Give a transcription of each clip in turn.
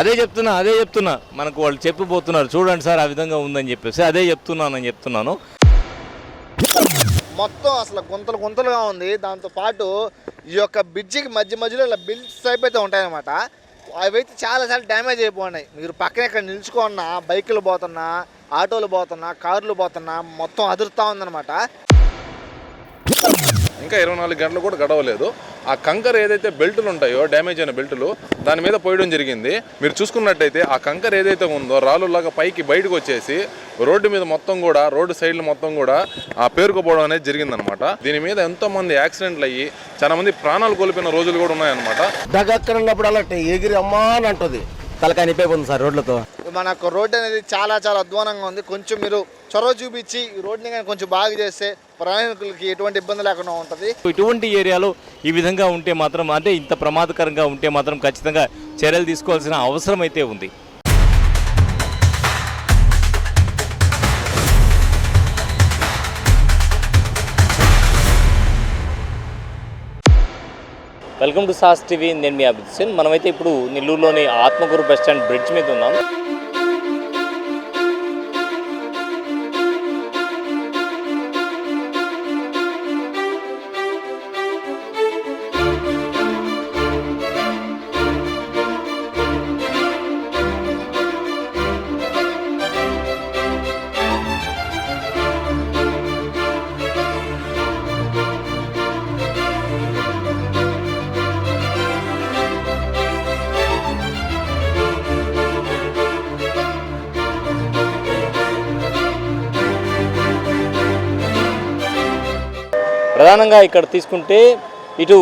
అదే చెప్తున్నా అదే చెప్తున్నా. మనకు వాళ్ళు చెప్పిపోతున్నారు చూడండి సార్ ఆ విధంగా ఉందని చెప్పేసి. అదే చెప్తున్నానని చెప్తున్నాను. మొత్తం అసలు గుంతలు గుంతలుగా ఉంది. దాంతో పాటు ఈ యొక్క బ్రిడ్జికి మధ్య మధ్యలో ఇలా బిల్డ్స్ టైప్ అయితే ఉంటాయన్నమాట. అవైతే చాలా చాలా డ్యామేజ్ అయిపోయినాయి. మీరు పక్కన ఇక్కడ నిల్చుకున్నా బైకులు పోతున్నా ఆటోలు పోతున్నా కార్లు పోతున్నా మొత్తం అదురుతూ ఉందన్నమాట. ఇంకా ఇరవై నాలుగు గంటలు కూడా గడవలేదు. ఆ కంకర్ ఏదైతే బెల్టులు ఉంటాయో డ్యామేజ్ అయిన బెల్టులు దాని మీద పోయడం జరిగింది. మీరు చూసుకున్నట్టయితే ఆ కంకర్ ఏదైతే ఉందో రాళ్ళలాగా పైకి బయటకు వచ్చేసి రోడ్డు మీద మొత్తం కూడా రోడ్డు సైడ్లు మొత్తం కూడా ఆ పేరుకుపోవడం అనేది జరిగిందనమాట. దీని మీద ఎంతో మంది యాక్సిడెంట్లు అయ్యి చాలా మంది ప్రాణాలు కోల్పోయిన రోజులు కూడా ఉన్నాయన్నమాట. దగ్గర ఉన్నప్పుడు అలా ఎగిరి అమ్మా అని అంటుంది. తలకాయ నిప్పైపోతుంది సార్ రోడ్లతో మనకు రోడ్డు అనేది చాలా చాలా అధ్వానంగా ఉంది. కొంచెం మీరు చొరవ చూపించి ఈ రోడ్ని కానీ కొంచెం బాగా చేస్తే ప్రయాణికులకి ఎటువంటి ఇబ్బంది లేకుండా ఉంటుంది. ఇటువంటి ఏరియాలో ఈ విధంగా ఉంటే మాత్రం అంటే ఇంత ప్రమాదకరంగా ఉంటే మాత్రం ఖచ్చితంగా చర్యలు తీసుకోవాల్సిన అవసరం అయితే ఉంది. వెల్కమ్ టు సాస్ టీవీ నేను మీ అభిజిత్ సింగ్. మనమైతే ఇప్పుడు నెల్లూరులోని ఆత్మకూరు బస్ స్టాండ్ బ్రిడ్జ్ మీద ఉన్నాం. ప్రధానంగా ఇక్కడ తీసుకుంటే ఇటు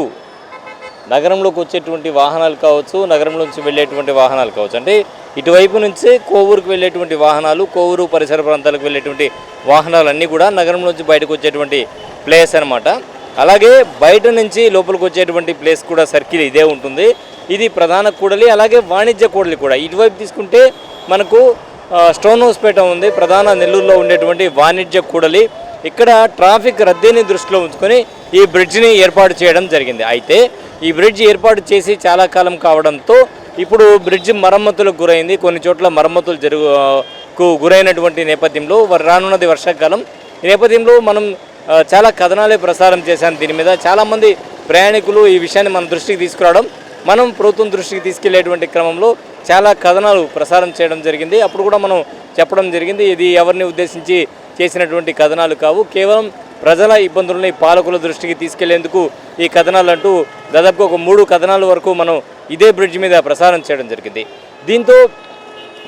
నగరంలోకి వచ్చేటువంటి వాహనాలు కావచ్చు నగరం నుంచి వెళ్ళేటువంటి వాహనాలు కావచ్చు. అంటే ఇటువైపు నుంచే కోవూరుకు వెళ్ళేటువంటి వాహనాలు కోవూరు పరిసర ప్రాంతాలకు వెళ్ళేటువంటి వాహనాలన్నీ కూడా నగరం నుంచి బయటకు వచ్చేటువంటి ప్లేస్ అనమాట అలాగే బయట నుంచి లోపలికి వచ్చేటువంటి ప్లేస్ కూడా సర్కిల్ ఇదే ఉంటుంది. ఇది ప్రధాన కూడలి అలాగే వాణిజ్య కూడలి కూడా. ఇటువైపు తీసుకుంటే మనకు స్టోన్ హౌస్పేట ఉంది ప్రధాన నెల్లూరులో ఉండేటువంటి వాణిజ్య కూడలి. ఇక్కడ ట్రాఫిక్ రద్దీని దృష్టిలో ఉంచుకొని ఈ బ్రిడ్జిని ఏర్పాటు చేయడం జరిగింది. అయితే ఈ బ్రిడ్జ్ ఏర్పాటు చేసి చాలా కాలం కావడంతో ఇప్పుడు బ్రిడ్జ్ మరమ్మతులకు గురైంది. కొన్ని చోట్ల మరమ్మతులు జరుగు గురైనటువంటి నేపథ్యంలో వ- రానున్నది వర్షాకాలం. ఈ నేపథ్యంలో మనం చాలా కథనాలే ప్రసారం చేశాను దీని మీద. చాలామంది ప్రయాణికులు ఈ విషయాన్ని మన దృష్టికి తీసుకురావడం మనం ప్రభుత్వం దృష్టికి తీసుకెళ్ళేటువంటి క్రమంలో చాలా కథనాలు ప్రసారం చేయడం జరిగింది. అప్పుడు కూడా మనం చెప్పడం జరిగింది. ఇది ఎవరిని ఉద్దేశించి చేసినటువంటి కథనాలు కావు. కేవలం ప్రజల ఇబ్బందులని పాలకుల దృష్టికి తీసుకెళ్ళేందుకు ఈ కథనాలు అంటూ దాదాపుగా ఒక మూడు కథనాల వరకు మనం ఇదే బ్రిడ్జ్ మీద ప్రసారం చేయడం జరిగింది. దీంతో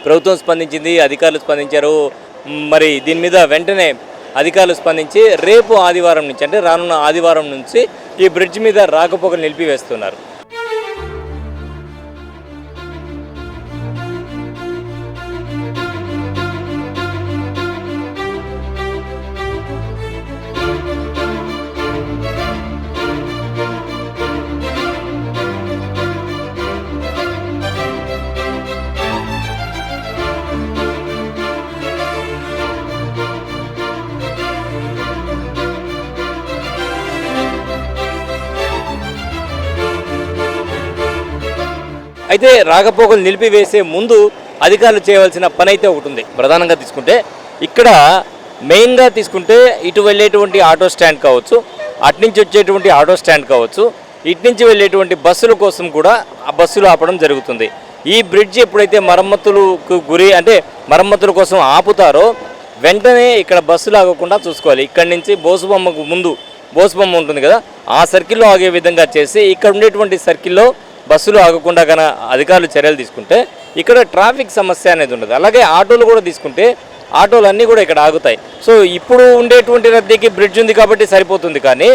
ప్రభుత్వం స్పందించింది అధికారులు స్పందించారు. మరి దీని మీద వెంటనే అధికారులు స్పందించి రేపు ఆదివారం నుంచి అంటే రానున్న ఆదివారం నుంచి ఈ బ్రిడ్జ్ మీద రాకపోకలు నిలిపివేస్తున్నారు. అయితే రాకపోకలు నిలిపివేసే ముందు అధికారులు చేయవలసిన పని అయితే ఒకటి ఉంది ప్రధానంగా తీసుకుంటే ఇక్కడ మెయిన్గా తీసుకుంటే ఇటు వెళ్ళేటువంటి ఆటో స్టాండ్ కావచ్చు అటు నుంచి వచ్చేటువంటి ఆటో స్టాండ్ కావచ్చు ఇటు నుంచి వెళ్ళేటువంటి బస్సుల కోసం కూడా ఆ బస్సులు ఆపడం జరుగుతుంది. ఈ బ్రిడ్జ్ ఎప్పుడైతే మరమ్మతులకు గురి అంటే మరమ్మతుల కోసం ఆపుతారో వెంటనే ఇక్కడ బస్సులు ఆగకుండా చూసుకోవాలి. ఇక్కడి నుంచి బోసుబొమ్మకు ముందు బోసుబొమ్మ ఉంటుంది కదా ఆ సర్కిల్లో ఆగే విధంగా చేసి ఇక్కడ ఉండేటువంటి సర్కిల్లో బస్సులు ఆగకుండా కన అధికారులు చర్యలు తీసుకుంటే ఇక్కడ ట్రాఫిక్ సమస్య అనేది ఉండదు. అలాగే ఆటోలు కూడా తీసుకుంటే ఆటోలు అన్నీ కూడా ఇక్కడ ఆగుతాయి. సో ఇప్పుడు ఉండేటువంటి రద్దీకి బ్రిడ్జ్ ఉంది కాబట్టి సరిపోతుంది కానీ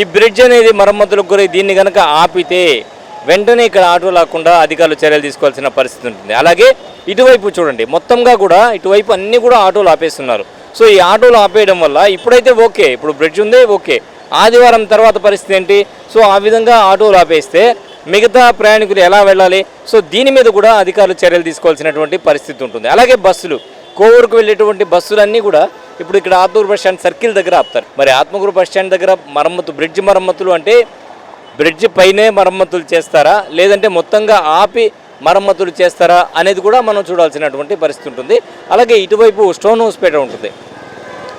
ఈ బ్రిడ్జ్ అనేది మరమ్మతులకు గురై దీన్ని కనుక ఆపితే వెంటనే ఇక్కడ ఆటో లేకుండా అధికారులు చర్యలు తీసుకోవాల్సిన పరిస్థితి ఉంటుంది. అలాగే ఇటువైపు చూడండి మొత్తంగా కూడా ఇటువైపు అన్నీ కూడా ఆటోలు ఆపేస్తున్నారు. సో ఈ ఆటోలు ఆపేయడం వల్ల ఇప్పుడైతే ఓకే ఇప్పుడు బ్రిడ్జ్ ఉంది ఓకే. ఆదివారం తర్వాత పరిస్థితి ఏంటి? సో ఆ విధంగా ఆటోలు ఆపేస్తే మిగతా ప్రయాణికులు ఎలా వెళ్ళాలి? సో దీని మీద కూడా అధికారులు చర్యలు తీసుకోవాల్సినటువంటి పరిస్థితి ఉంటుంది. అలాగే బస్సులు కోవూరుకు వెళ్ళేటువంటి బస్సులన్నీ కూడా ఇప్పుడు ఇక్కడ ఆత్మూరు బస్ స్టాండ్ సర్కిల్ దగ్గర ఆపుతారు. మరి ఆత్మకూరు బస్ స్టాండ్ దగ్గర మరమ్మతు బ్రిడ్జ్ మరమ్మతులు అంటే బ్రిడ్జ్ పైనే మరమ్మతులు చేస్తారా? లేదంటే మొత్తంగా ఆపి మరమ్మతులు చేస్తారా? అనేది కూడా మనం చూడాల్సినటువంటి పరిస్థితి ఉంటుంది. అలాగే ఇటువైపు స్టోన్ హౌస్పేట ఉంటుంది.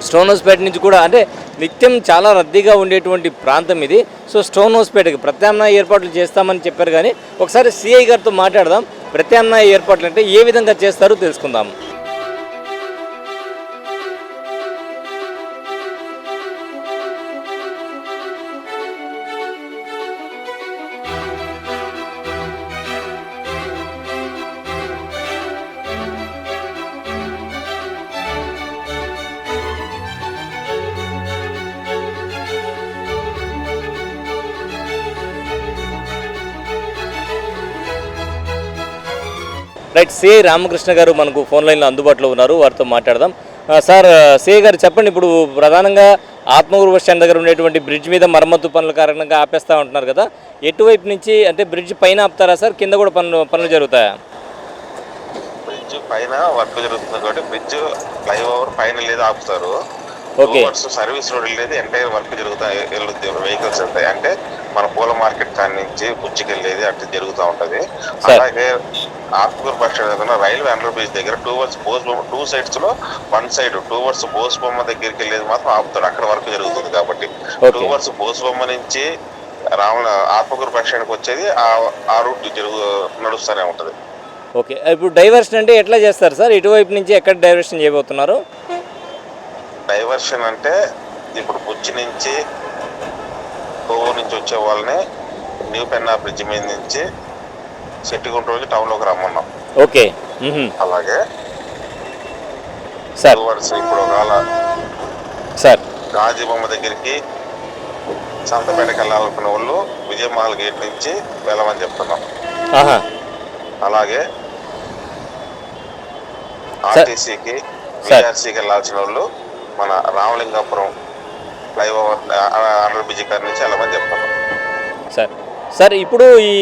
స్టోన్ హౌస్పేట నుంచి కూడా అంటే నిత్యం చాలా రద్దీగా ఉండేటువంటి ప్రాంతం ఇది. సో స్టోన్ హౌస్పేటకి ప్రత్యామ్నాయ ఏర్పాట్లు చేస్తామని చెప్పారు కానీ ఒకసారి సిఐ గారితో మాట్లాడదాం. ప్రత్యామ్నాయ ఏర్పాట్లు అంటే ఏ విధంగా చేస్తారో తెలుసుకుందాం. రైట్ సిఐ రామకృష్ణ గారు మనకు ఫోన్ లైన్లో అందుబాటులో ఉన్నారు వారితో మాట్లాడదాం. సార్ సిఐ గారు చెప్పండి ఇప్పుడు ప్రధానంగా ఆత్మగురు బస్ స్టాండ్ దగ్గర ఉండేటువంటి బ్రిడ్జ్ మీద మరమ్మతు పనుల కారణంగా ఆపేస్తా ఉంటున్నారు కదా ఎటువైపు నుంచి అంటే బ్రిడ్జ్ పైన ఆపుతారా సార్ కింద కూడా పనులు పనులు జరుగుతాయా? బ్రిడ్జ్ పైన వర్క్ జరుగుతుంది కాబట్టి బ్రిడ్జ్ ఫ్లైఓవర్ పైన లేదు ఆపుతారు. Okay. సర్వీస్ రోడ్ లేదు ఎంటైర్ వర్క్ జరుగుతాయి వెహికల్స్ వెళ్తాయి. అంటే మన పూల మార్కెట్ కాడి నుంచి బుచ్చికి వెళ్ళేది అట్లా జరుగుతూ ఉంటది. అలాగే ఆత్మకూరు బస్ స్టాండ్ దగ్గర రైల్వే అండర్ బ్రిడ్జ్ దగ్గర టూ వర్స్ బోస్ బొమ్మ టూ సైడ్స్లో one side towards Bose బొమ్మ దగ్గరికి వెళ్ళేది మాత్రం ఆపుతాడు. అక్కడ వర్క్ జరుగుతుంది కాబట్టి. టూ వర్స్ బోస్ బొమ్మ నుంచి రావణ ఆత్మకూరు బస్ స్టాండ్కి వచ్చేది ఆ- ఆ రూట్ జరుగు నడుస్తూనే ఉంటది. ఓకే. ఇప్పుడు డైవర్షన్ అంటే ఎట్లా చేస్తారు సార్? ఇటువైపు నుంచి ఎక్కడ డైవర్షన్ చేయబోతున్నారు? డైవర్షన్ అంటే ఇప్పుడు బుచ్చి నుంచి కోవూరు నుంచి వచ్చే వాళ్ళని న్యూ పెన్నా బ్రిడ్జ్ మీద నుంచి సెట్టిగుంట రోజు టౌన్లోకి రమ్మన్నాం. ఓకే. అలాగే. సార్. టువర్డ్స్ ఇప్పుడు ఒకవేళ సార్. గాజీ బొమ్మ దగ్గరికి సంతపేటకి వెళ్ళాలనుకున్న వాళ్ళు విజయమహల్ గేట్ నుంచి వెళ్ళమని చెప్తున్నాం. అలాగే. ఆర్టీసీకి. విఆర్సీకి వెళ్ళాల్సిన వాళ్ళు మన రామలింగాపురం ఫ్లైఓవర్ అండర్ బ్రిడ్జ్ కాడి నుంచి వెళ్ళమని సార్ సార్ ఇప్పుడు ఈ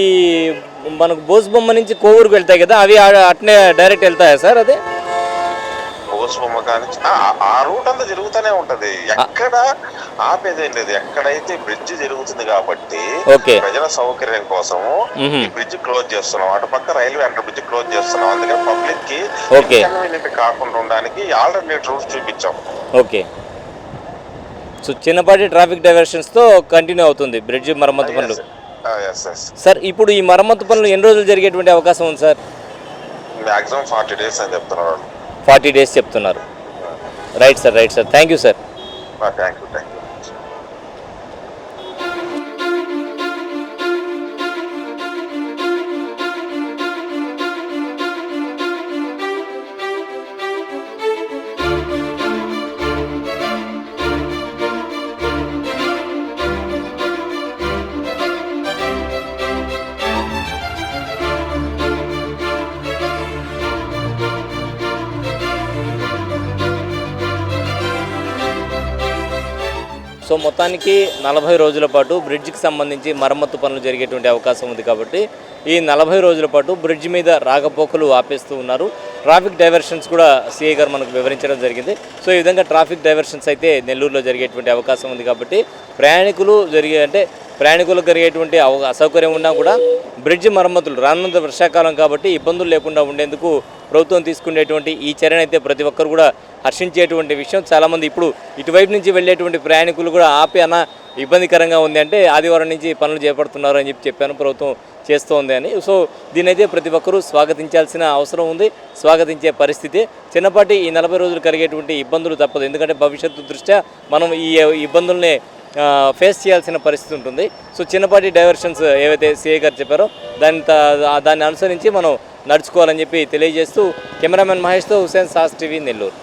మనకు బోస్ బొమ్మ నుంచి కోవూరుకు వెళ్తాయి కదా అవి అట్నే డైరెక్ట్ వెళ్తాయా సార్ అదే? బొమ్మ కాని ఆ- రూట్ అంతా జరుగుతూనే ఉంటది. ఎక్కడ ఆపేదేం లేదు. ఎక్కడైతే బ్రిడ్జ్ జరుగుతుంది కాబట్టి ప్రజల సౌకర్యం కోసం మ్హూ. ఈ బ్రిడ్జ్ క్లోజ్ చేస్తున్నాం. అటు పక్క రైల్వే అండర్ బ్రిడ్జ్ క్లోజ్ చేస్తున్నాం. అందుకని పబ్లిక్కి కాకుండా ఉండడానికి ఆల్టర్నేట్ రూట్స్ చూపించాం. ఓకే. సో చిన్నపాటి ట్రాఫిక్ డైవర్షన్స్తో కంటిన్యూ అవుతుంది బ్రిడ్జ్ మరమ్మతు పనులు. ఎస్ ఎస్ సార్ ఇప్పుడు ఈ మరమ్మతు పనులు ఎన్ని రోజులు జరిగేటువంటి అవకాశం ఉంది సార్? మాక్సిమం ఫార్టీ డేస్ అని చెప్తున్నారు ఫార్టీ డేస్ చెప్తున్నారు. Right sir right sir thank you sir thank you thank you so మొత్తానికి నలభై రోజుల పాటు బ్రిడ్జ్కి సంబంధించి మరమ్మతు పనులు జరిగేటువంటి అవకాశం ఉంది కాబట్టి ఈ నలభై రోజుల పాటు బ్రిడ్జ్ మీద రాకపోకలు ఆపేస్తూ ఉన్నారు. ట్రాఫిక్ డైవర్షన్స్ కూడా సిఐ గారు మనకు వివరించడం జరిగింది. సో ఈ విధంగా ట్రాఫిక్ డైవర్షన్స్ అయితే నెల్లూరులో జరిగేటువంటి అవకాశం ఉంది కాబట్టి ప్రయాణికులు జరిగే అంటే ప్రయాణికులకు జరిగేటువంటి అవ- అసౌకర్యం ఉన్నా కూడా బ్రిడ్జ్ మరమ్మతులు రానున్న వర్షాకాలం కాబట్టి ఇబ్బందులు లేకుండా ఉండేందుకు ప్రభుత్వం తీసుకునేటువంటి ఈ చర్యను అయితే ప్రతి ఒక్కరు కూడా హర్షించేటువంటి విషయం. చాలామంది ఇప్పుడు ఇటువైపు నుంచి వెళ్ళేటువంటి ప్రయాణికులు కూడా ఆపి అన్న ఇబ్బందికరంగా ఉంది అంటే ఆదివారం నుంచి పనులు చేపడుతున్నారు అని చెప్పి చెప్పాను ప్రభుత్వం చేస్తోంది అని. సో దీనైతే ప్రతి ఒక్కరూ స్వాగతించాల్సిన అవసరం ఉంది స్వాగతించే పరిస్థితి. చిన్నపాటి ఈ నలభై రోజులు కలిగేటువంటి ఇబ్బందులు తప్పదు. ఎందుకంటే భవిష్యత్తు దృష్ట్యా మనం ఈ ఇబ్బందుల్ని ఫేస్ చేయాల్సిన పరిస్థితి ఉంటుంది. సో చిన్నపాటి డైవర్షన్స్ ఏవైతే సిఏ గారు చెప్పారో దాని దాన్ని అనుసరించి మనం నడుచుకోవాలని చెప్పి తెలియజేస్తూ కెమెరామెన్ మహేష్తో హుసేన్ సాస్ టీవీ నెల్లూరు.